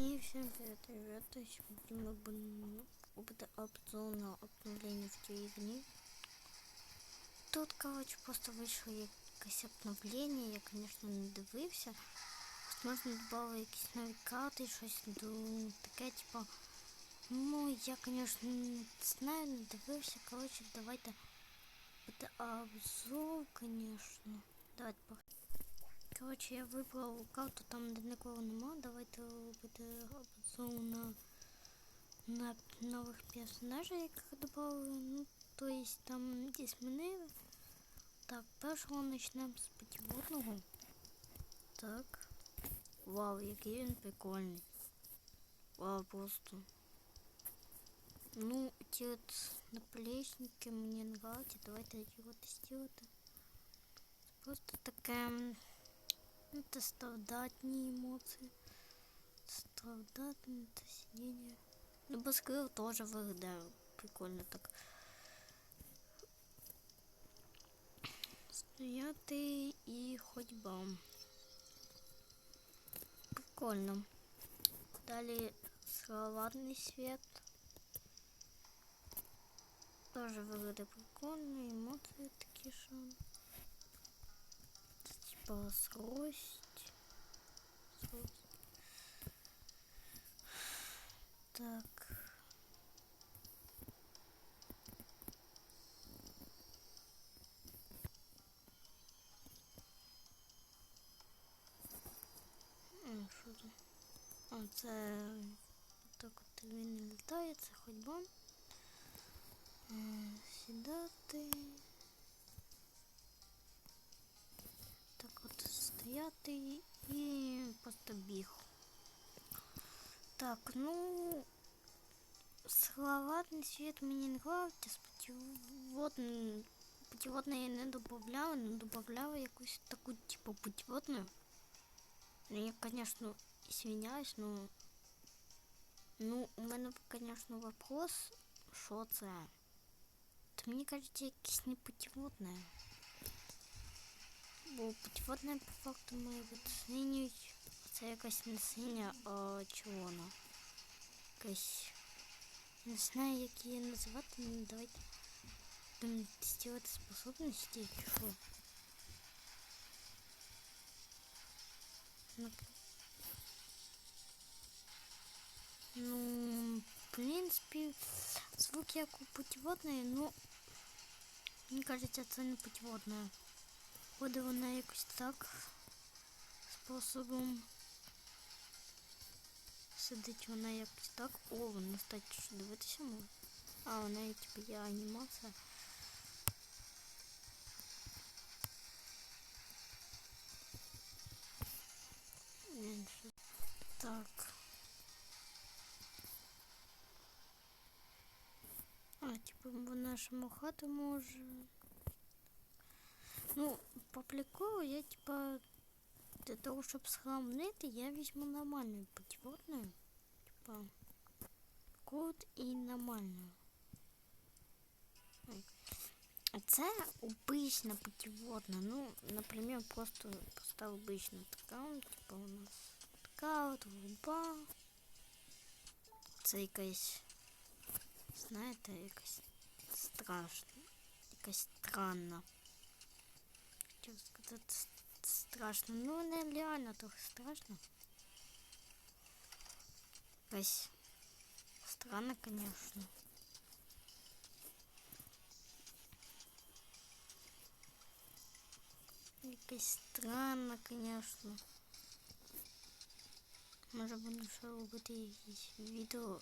И всем привет, ребята. Сегодня мы будем робити обзор на обновлення в цій ігрі. Тут, коротше, просто вийшло якесь обновлення, я, звісно, не дивився. Можна додали якісь нові карти, щось до таке, типа. Ну, я, звісно, не знаю, не дивився. Коротше, давайте буде обзор, звісно. Давайте по Коротше, я вибрав карту там, де нікого нема. Давайте робити обзор на, на нових персонажів, яких додали. Ну, то есть там є змінили. Так, першого почнемо з путіводного. Так. Вау, який він прикольний. Вау, просто. Ну, ті от наплечники мені нравятся. Давайте його тестувати. Просто таке. это стандартные эмоции. Стандартное сидение. Ну, Баскрил тоже выглядит прикольно так. Стояти и ходьба. Прикольно. Далее салатный свет. Тоже выглядит прикольно. Эмоции такие же типа злость. злость. Так. Що це? А, це так от він не літає, це ходьба. Сідати. стояти і просто біг. Так, ну салатний світ мені не нравиться, путеводний, путеводний я не додавала, но додавала якусь таку типу путеводную. Я, конечно, извиняюсь, но ну, у мене, конечно, вопрос, що це? То мені кажеться, якісь не путеводне. Бо путіводне по факту має бути синьою. Це якась не синя, а червона. Якась. Не знаю, як її називати, але давайте будемо тестувати способності, що. Ну, в принципі, звук як у путіводної, ну, мені кажеться, це не путіводна. Буде вона якось так способом. Сидить вона якось так. О, вона стать що дивитися може. А, вона типу є анімація. Так. А, типу вона ж махати може. Ну, по приколу я типа для того, чтобы схламнити, я візьму нормальную путеводную. Типа код і нормальную. Це обична путеводна. Ну, например, просто поставил обычно така, типа у нас така от голуба. Це якась, знаєте, якась страшна, якась странна хотів сказати страшно. Ну не реально трохи страшно. Якась странно, конечно. Якась странно, конечно. Може буду ще робити якісь відео.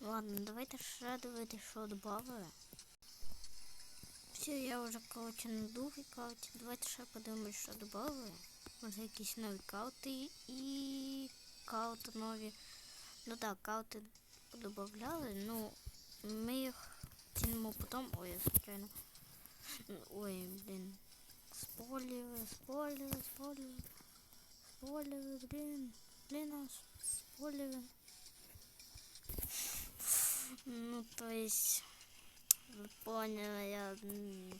Ладно, давайте ще дивитися, що додали. Все, я вже коротше на другій карті. Давайте ще подивимось, що додали. Може якісь нові карти і карти нові. Ну так, карти додавали, ну ми їх цінимо потім. Ой, я случайно. Ой, блін. Спойлеры, спойлеры, спойлеры. Спойлеры, блин. Блин, аж спойлеры. Ну, то есть... Поняла, я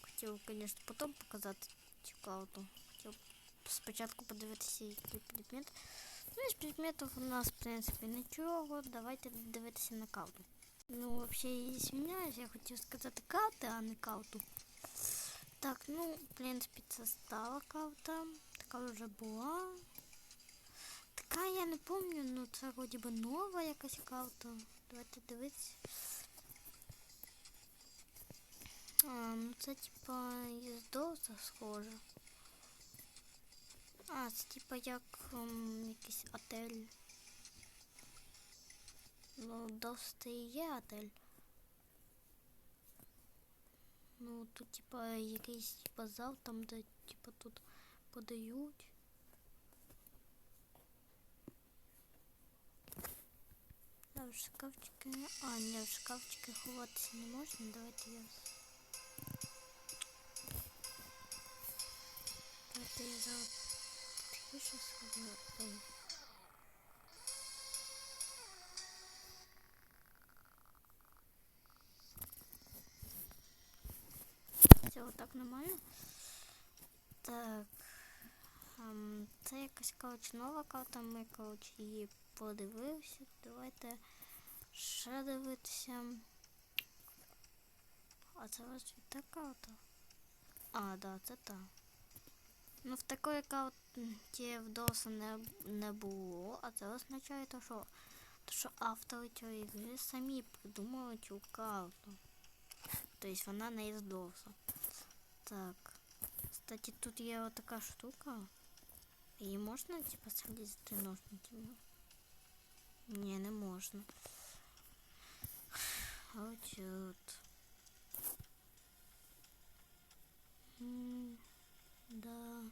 хотів, конечно, потом показати цю карту. Хотів спочатку подивитися, який предмет. Ну, із предметів у нас, в принципі, нічого. Давайте дивитися на карту. Ну, взагалі, я звиняюсь, я хотів сказати карти, а не карту. Так, ну, в принципі, це стала карта. Така вже була. Така я не пам'ятаю, ну це вроді би нова якась карта. Давайте дивитися. А, ну це типа із доса схоже. А, це типа як ем, якийсь отель. Ну, дос це і є отель. Ну, тут типа якийсь типа зал, там де типа тут подають. А в шкафчики. А, ні, в шкафчики ховатися не можна. Давайте я. Ти за тише сходила. вот так немає. Так. Ем, це якась коуч, нова карта, ми коуч її подивилися. Давайте ще дивитися. А це ось така карта. А, да, це та. Ну в такої карті в DOS не, не було, а це означає то, що, то, що автори цієї гри самі придумали цю карту. Тобто вона не із DOS. Так. Кстати, тут є вот така штука. Її можна, типа, срізати ножницями? Ні, не можна. От от. М, Да.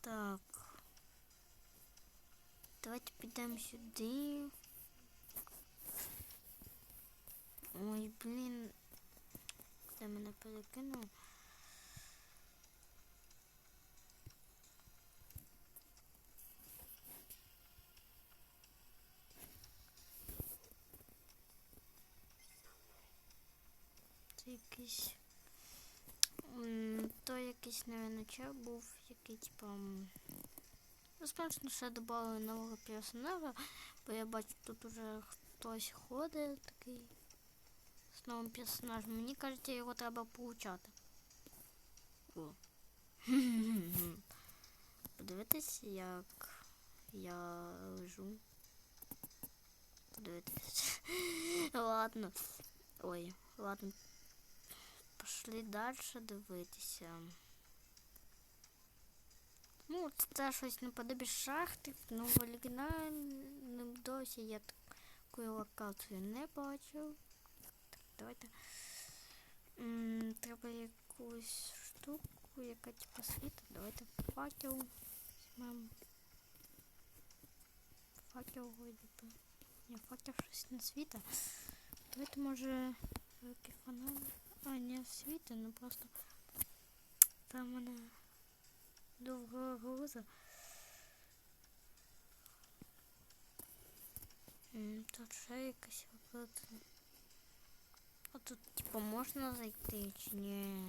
Так. Давайте підемо сюди. Ой, блін. Де мене перекинув? Це якийсь. То якийсь, наверное, чел був, який, типа. м, Ну, ще додали нового персонажа, бо я бачу, тут уже хтось ходить такий з новим персонажем. Мені кажеться, його треба получати. О. Подивитись, як я лежу. Подивитись. ладно. Ой, ладно Пошли далі дивитися. Ну, це щось наподобі шахти, ну в оригінальному досі я таку локацію не бачив. Так, давайте. М, треба якусь штуку, яка типа світить. Давайте факел візьмемо. Факел вроде би. Ні, факел щось не світа. Давайте може великий фонарик. А, не світа, ну просто там мене довго груза. М, Тут ще якась локація. А тут типа можна зайти чи ні?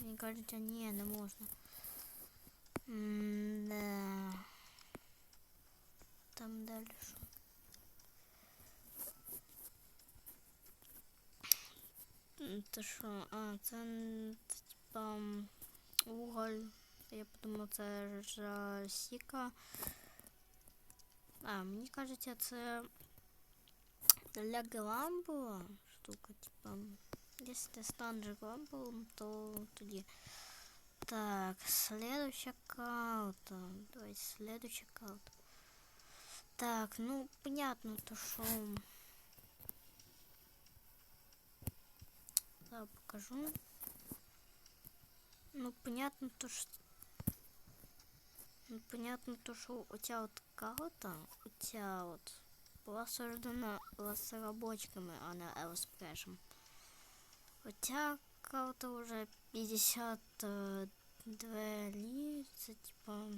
Мені кажуть, а ні, не можна. М, да. Там далі що? Це що? А, це, н- це типа м, уголь. Я подумав, це жасіка. А, мені кажеться, це для глам була штука, типа. Якщо ти станеш гламбулом, то тоді. Так, следующая карта. Давай, следующая карта. Так, ну, понятно, то что... покажу. Ну, понятно, то что... Ну, понятно, то, що оця от карта, оця от, була создана розробочками, а не Елспрешем. Оця карта вже 52 лі, це типа...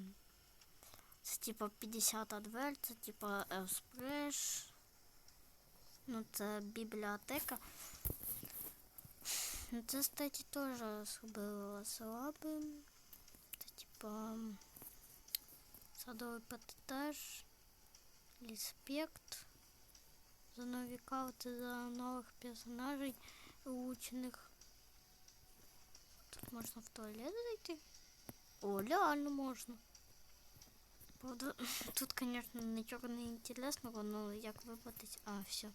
Це типа 50 дверь, це типа Елспреш. Ну, це бібліотека. Ну, Це, кстати, теж зробила слабим. типа садовий патетаж, респект за нові карти, за нових персонажей учених. Тут можна в туалет зайти. О, реально можна. Правда, тут, конечно, нічого не інтересного, но як виплатить. А, все.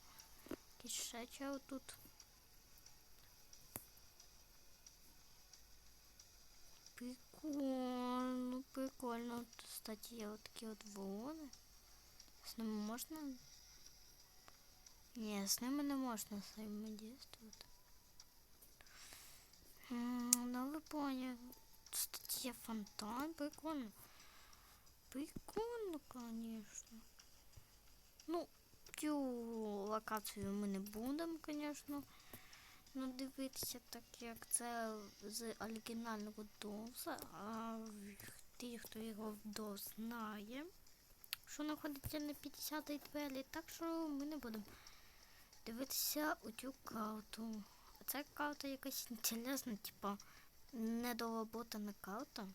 Якийсь ще чел тут. прикольно. Тут, кстати, є от такі от ворони. З ними можна? Ні, з ними не можна взаимодействовать. М, Ну, ви поняли. Кстати, є фонтан, прикольно. Прикольно, конечно. Ну, цю локацію ми не будемо, конечно. Ну, дивитися, так як це з оригінального Довса, а ті, хто його дознає, знає, що знаходиться на 50-й двері, так що ми не будемо дивитися у цю карту. А Ця карта якась інтересна, типа недоработана карта.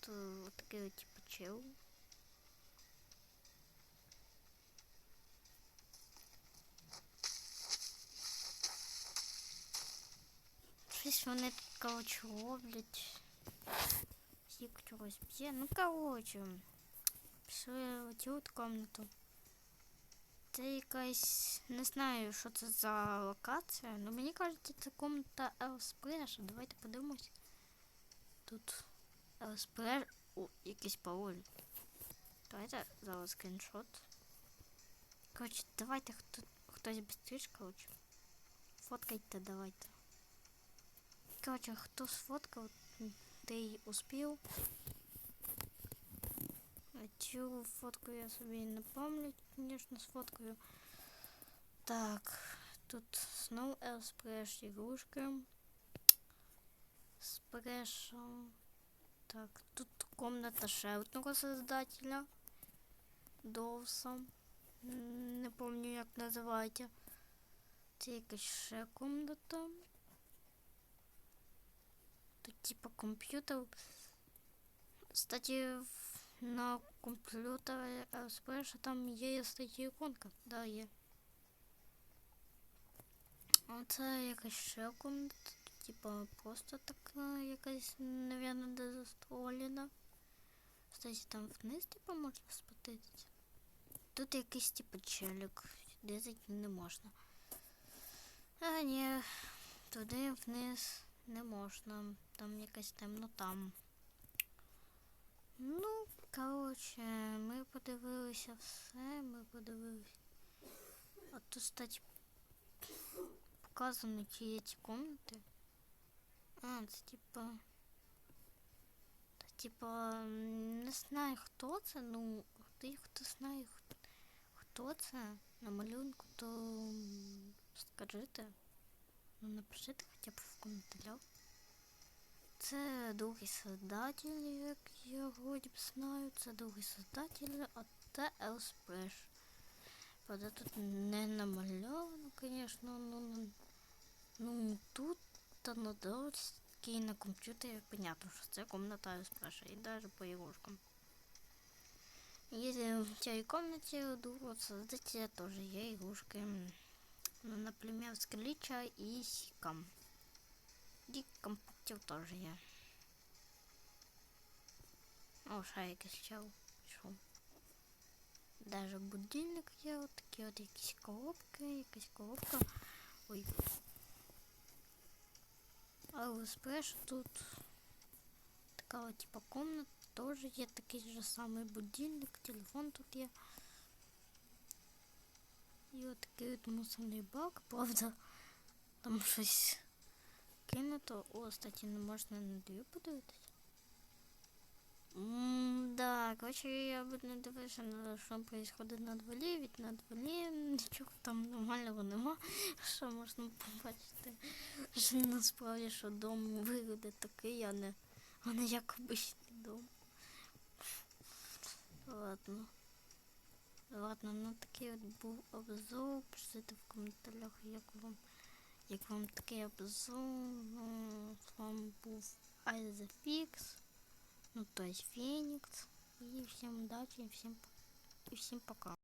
Тут такий типу чел. Щось вони тут, коротше, роблять. Всіх чогось б'є. Ну, коротше. Пішли в цю от комнату. Це якась... Не знаю, що це за локація, але мені кажеться, це комната Елспреш. Давайте подивимось. Тут Елспреш... О, якийсь пароль. Давайте зараз скріншот. Коротше, давайте хто... хтось быстріше, коротше. Фоткайте давайте. Короче, хто сфоткав, той успів. А Цю фотку я собі не пам'ятаю, звісно, сфоткаю. Так, тут знову Елспреш ігрушки. Спрешем. Так, тут комната ще одного создателя. Довса. М, Не пам'ятаю, як називається. Це якась ще комната. Тут типа компьютер. Кстати, на компьютере Express там є статті іконка. Да, є. Оце якась ще комната. Типа просто така якась, наверное, де застроєна. Кстати, там вниз типа можна спуститися. Тут якийсь типа челік. Де не можна. А, ні, туди вниз не можна. Там якась темнота. Ну, коротше, ми подивилися все, ми подивилися. А тут, кстати, показано ті є ці комнати. А, це типа. Та, типа, м, не знаю хто це, ну, ти хто знає, хто, хто це на малюнку, то м, скажите. Ну, напишіть хоча б в коментарях. Це другий создатель, як я вроді б знаю. Це другий создатель, а це Елспреш. Правда, тут не намальовано, звісно, ну, ну, ну тут та на доскі на комп'ютері понятно, що це комната Елспреша, і навіть по ігрушкам. Если в цій комнате у другого создателя тоже є ігрушки. Ну, например, Скрича и Сикам. І компактів теж є. О, ще якийсь чел. Що? Даже будильник є, от такі от якісь коробки, якась коробка. Ой. А у Спреш тут така от, типа комната, теж є такий же самий будильник, телефон тут є. І от такий от мусорний бак, правда, там щось кинуто. О, кстати, не можна на дві подивитися. Да, короче, я бы не дивився що происходит на дворі, від на дворі нічого там нормального нема, що можна побачити. Що насправді, що дом виглядає такий, а не, а не як обичний дом. Ладно. Ладно, ну такий от був обзор. Пишіть в коментарях, як вам як вам такий обзор. Ну, з вами був Айзефікс, ну то есть Фенікс. І всім удачі, і всім, і всім пока.